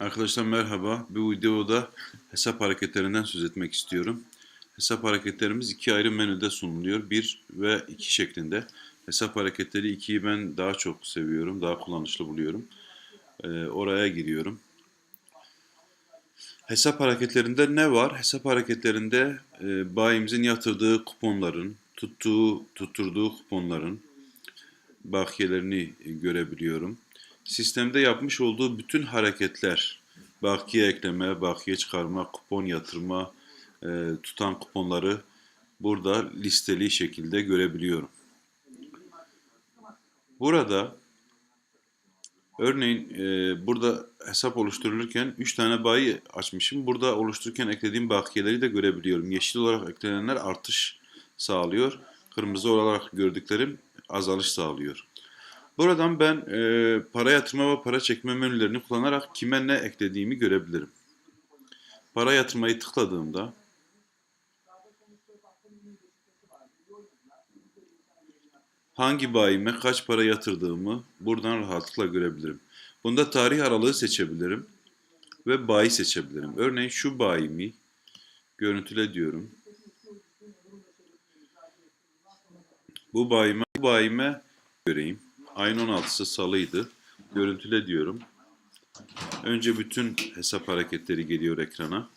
Arkadaşlar merhaba. Bu videoda hesap hareketlerinden söz etmek istiyorum. Hesap hareketlerimiz iki ayrı menüde sunuluyor. Bir ve iki şeklinde. Hesap hareketleri ikiyi ben daha çok seviyorum. Daha kullanışlı buluyorum. Ee, oraya giriyorum. Hesap hareketlerinde ne var? Hesap hareketlerinde e, bayimizin yatırdığı kuponların, tuttuğu, tutturduğu kuponların bakiyelerini görebiliyorum. Sistemde yapmış olduğu bütün hareketler, bakiye ekleme, bakiye çıkarma, kupon yatırma, e, tutan kuponları burada listeli şekilde görebiliyorum. Burada örneğin e, burada hesap oluşturulurken 3 tane bayi açmışım. Burada oluştururken eklediğim bakiyeleri de görebiliyorum. Yeşil olarak eklenenler artış sağlıyor. Kırmızı olarak gördüklerim azalış sağlıyor. Buradan ben e, para yatırma ve para çekme menülerini kullanarak kime ne eklediğimi görebilirim. Para yatırmayı tıkladığımda hangi bayime kaç para yatırdığımı buradan rahatlıkla görebilirim. Bunda tarih aralığı seçebilirim ve bayi seçebilirim. Örneğin şu bayimi görüntüle diyorum. Bu bayime, bu bayime göreyim. Ayın 16'sı salıydı. Görüntüle diyorum. Önce bütün hesap hareketleri geliyor ekrana.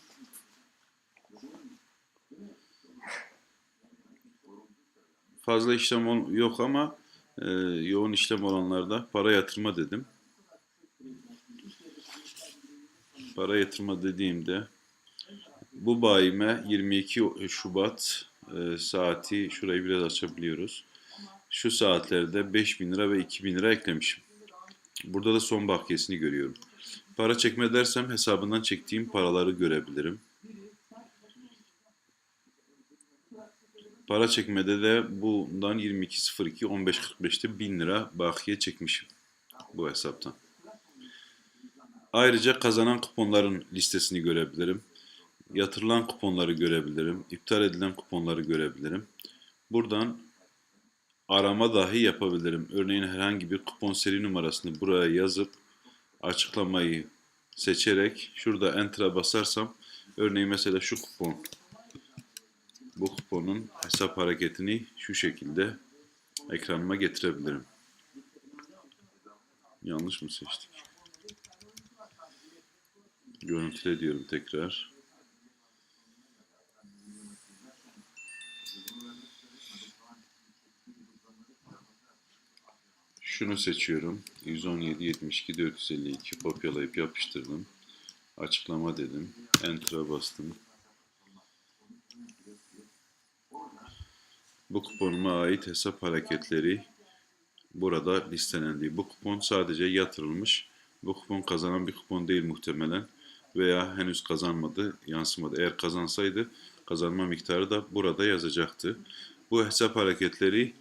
Fazla işlem yok ama e, yoğun işlem olanlarda para yatırma dedim. Para yatırma dediğimde bu bayime 22 Şubat e, saati şurayı biraz açabiliyoruz. Şu saatlerde 5000 lira ve 2000 lira eklemişim. Burada da son bakiyesini görüyorum. Para çekme dersem hesabından çektiğim paraları görebilirim. Para çekmede de bundan 22.02 15.45'te 1000 lira bakiye çekmişim bu hesaptan. Ayrıca kazanan kuponların listesini görebilirim. Yatırılan kuponları görebilirim. iptal edilen kuponları görebilirim. Buradan arama dahi yapabilirim. Örneğin herhangi bir kupon seri numarasını buraya yazıp açıklamayı seçerek şurada enter'a basarsam örneğin mesela şu kupon bu kuponun hesap hareketini şu şekilde ekranıma getirebilirim. Yanlış mı seçtik? Görüntüle diyorum tekrar. Şunu seçiyorum. 117 72 452 kopyalayıp yapıştırdım. Açıklama dedim. Enter'a bastım. Bu kuponuma ait hesap hareketleri burada listelendi. Bu kupon sadece yatırılmış. Bu kupon kazanan bir kupon değil muhtemelen veya henüz kazanmadı, yansımadı. Eğer kazansaydı kazanma miktarı da burada yazacaktı. Bu hesap hareketleri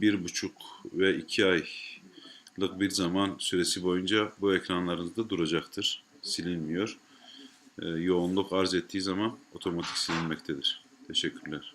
bir buçuk ve iki aylık bir zaman süresi boyunca bu ekranlarınızda duracaktır. Silinmiyor. E, yoğunluk arz ettiği zaman otomatik silinmektedir. Teşekkürler.